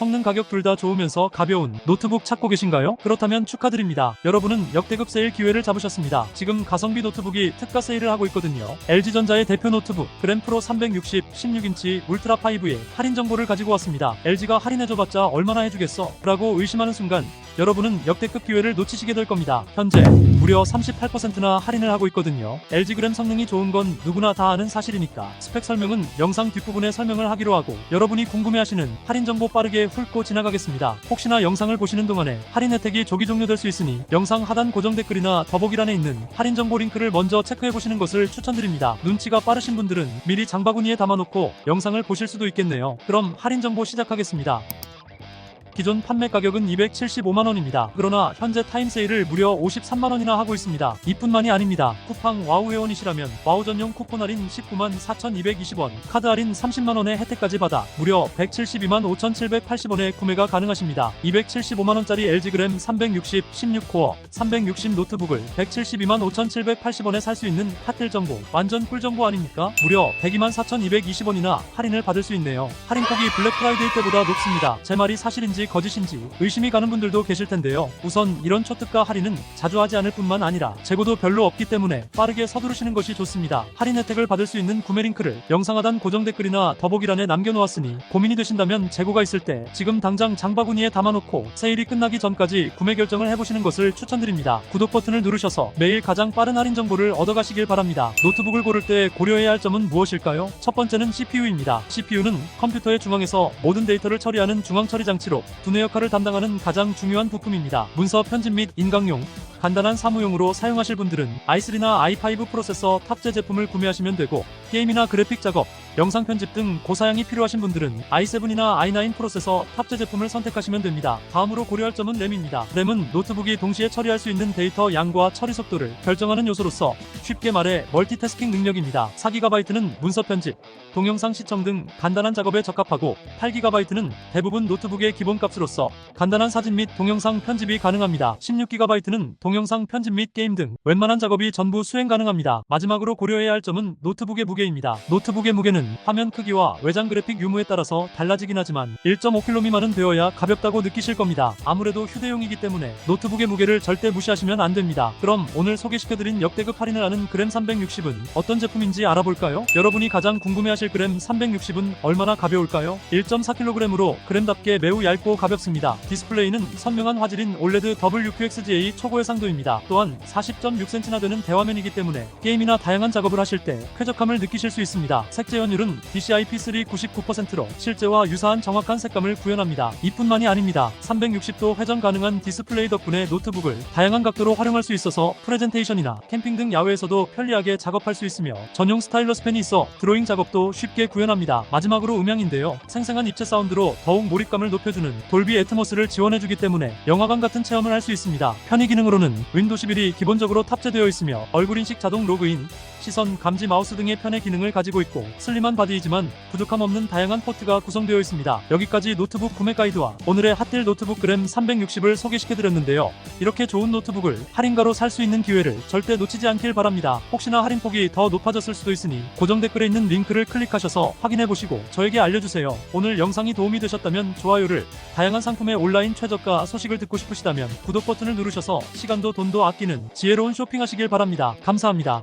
성능 가격 둘 다 좋으면서 가벼운 노트북 찾고 계신가요? 그렇다면 축하드립니다. 여러분은 역대급 세일 기회를 잡으셨습니다. 지금 가성비 노트북이 특가 세일을 하고 있거든요. LG전자의 대표 노트북 그램프로 360 16인치 울트라 5의 할인 정보를 가지고 왔습니다. LG가 할인해줘봤자 얼마나 해주겠어? 라고 의심하는 순간 여러분은 역대급 기회를 놓치시게 될 겁니다. 현재 무려 38%나 할인을 하고 있거든요. LG 그램 성능이 좋은 건 누구나 다 아는 사실이니까 스펙 설명은 영상 뒷부분에 설명을 하기로 하고 여러분이 궁금해하시는 할인 정보 빠르게 훑고 지나가겠습니다. 혹시나 영상을 보시는 동안에 할인 혜택이 조기 종료될 수 있으니 영상 하단 고정 댓글이나 더보기란에 있는 할인 정보 링크를 먼저 체크해 보시는 것을 추천드립니다. 눈치가 빠르신 분들은 미리 장바구니에 담아놓고 영상을 보실 수도 있겠네요. 그럼 할인 정보 시작하겠습니다. 기존 판매 가격은 275만원입니다. 그러나 현재 타임세일을 무려 53만원이나 하고 있습니다. 이뿐만이 아닙니다. 쿠팡 와우 회원이시라면 와우 전용 쿠폰 할인 19만 4220원, 카드 할인 30만원의 혜택까지 받아 무려 172만 5780원에 구매가 가능하십니다. 275만원짜리 LG 그램 360 16코어 360 노트북을 172만 5780원에 살 수 있는 핫딜 정보 완전 꿀 정보 아닙니까? 무려 102만 4220원이나 할인을 받을 수 있네요. 할인폭이 블랙 프라이데이 때보다 높습니다. 제 말이 사실인지 거짓인지 의심이 가는 분들도 계실 텐데요. 우선 이런 초특가 할인은 자주 하지 않을 뿐만 아니라 재고도 별로 없기 때문에 빠르게 서두르시는 것이 좋습니다. 할인 혜택을 받을 수 있는 구매 링크를 영상 하단 고정 댓글이나 더보기란에 남겨놓았으니 고민이 되신다면 재고가 있을 때 지금 당장 장바구니에 담아놓고 세일이 끝나기 전까지 구매 결정을 해보시는 것을 추천드립니다. 구독 버튼을 누르셔서 매일 가장 빠른 할인 정보를 얻어가시길 바랍니다. 노트북을 고를 때 고려해야 할 점은 무엇일까요? 첫 번째는 CPU입니다. CPU는 컴퓨터의 중앙에서 모든 데이터를 처리하는 중앙 처리 장치로 두뇌 역할을 담당하는 가장 중요한 부품입니다. 문서 편집 및 인강용, 간단한 사무용으로 사용하실 분들은 i3나 i5 프로세서 탑재 제품을 구매하시면 되고 게임이나 그래픽 작업, 영상 편집 등 고사양이 필요하신 분들은 i7이나 i9 프로세서 탑재 제품을 선택하시면 됩니다. 다음으로 고려할 점은 램입니다. 램은 노트북이 동시에 처리할 수 있는 데이터 양과 처리 속도를 결정하는 요소로서 쉽게 말해 멀티태스킹 능력입니다. 4GB는 문서 편집, 동영상 시청 등 간단한 작업에 적합하고 8GB는 대부분 노트북의 기본값으로서 간단한 사진 및 동영상 편집이 가능합니다. 16GB는 동영상 편집 및 게임 등 웬만한 작업이 전부 수행 가능합니다. 마지막으로 고려해야 할 점은 노트북의 무게입니다. 노트북의 무게는 화면 크기와 외장 그래픽 유무에 따라서 달라지긴 하지만 1.5kg 미만은 되어야 가볍다고 느끼실 겁니다. 아무래도 휴대용이기 때문에 노트북의 무게를 절대 무시하시면 안 됩니다. 그럼 오늘 소개시켜드린 역대급 할인을 하는 그램 360은 어떤 제품인지 알아볼까요? 여러분이 가장 궁금해하실 그램 360은 얼마나 가벼울까요? 1.4kg으로 그램답게 매우 얇고 가볍습니다. 디스플레이는 선명한 화질인 OLED WQXGA 초고해 상도입니다. 또한 40.6cm나 되는 대화면이기 때문에 게임이나 다양한 작업을 하실 때 쾌적함을 느끼실 수 있습니다. 색재현 율은 DCI P3 99%로 실제와 유사한 정확한 색감을 구현합니다. 이뿐만이 아닙니다. 360도 회전 가능한 디스플레이 덕분에 노트북을 다양한 각도로 활용할 수 있어서 프레젠테이션이나 캠핑 등 야외에서도 편리하게 작업할 수 있으며 전용 스타일러스 펜이 있어 드로잉 작업도 쉽게 구현합니다. 마지막으로 음향인데요. 생생한 입체 사운드로 더욱 몰입감을 높여주는 돌비 애트모스를 지원해주기 때문에 영화관 같은 체험을 할 수 있습니다. 편의 기능으로는 윈도 11이 기본적으로 탑재되어 있으며 얼굴 인식 자동 로그인, 시선 감지 마우스 등의 편의 기능을 가지고 있고 슬림한 바디이지만 부족함 없는 다양한 포트가 구성되어 있습니다. 여기까지 노트북 구매 가이드와 오늘의 핫딜 노트북 그램 360을 소개시켜드렸는데요. 이렇게 좋은 노트북을 할인가로 살 수 있는 기회를 절대 놓치지 않길 바랍니다. 혹시나 할인폭이 더 높아졌을 수도 있으니 고정 댓글에 있는 링크를 클릭하셔서 확인해보시고 저에게 알려주세요. 오늘 영상이 도움이 되셨다면 좋아요를 다양한 상품의 온라인 최저가 소식을 듣고 싶으시다면 구독 버튼을 누르셔서 시간도 돈도 아끼는 지혜로운 쇼핑하시길 바랍니다. 감사합니다.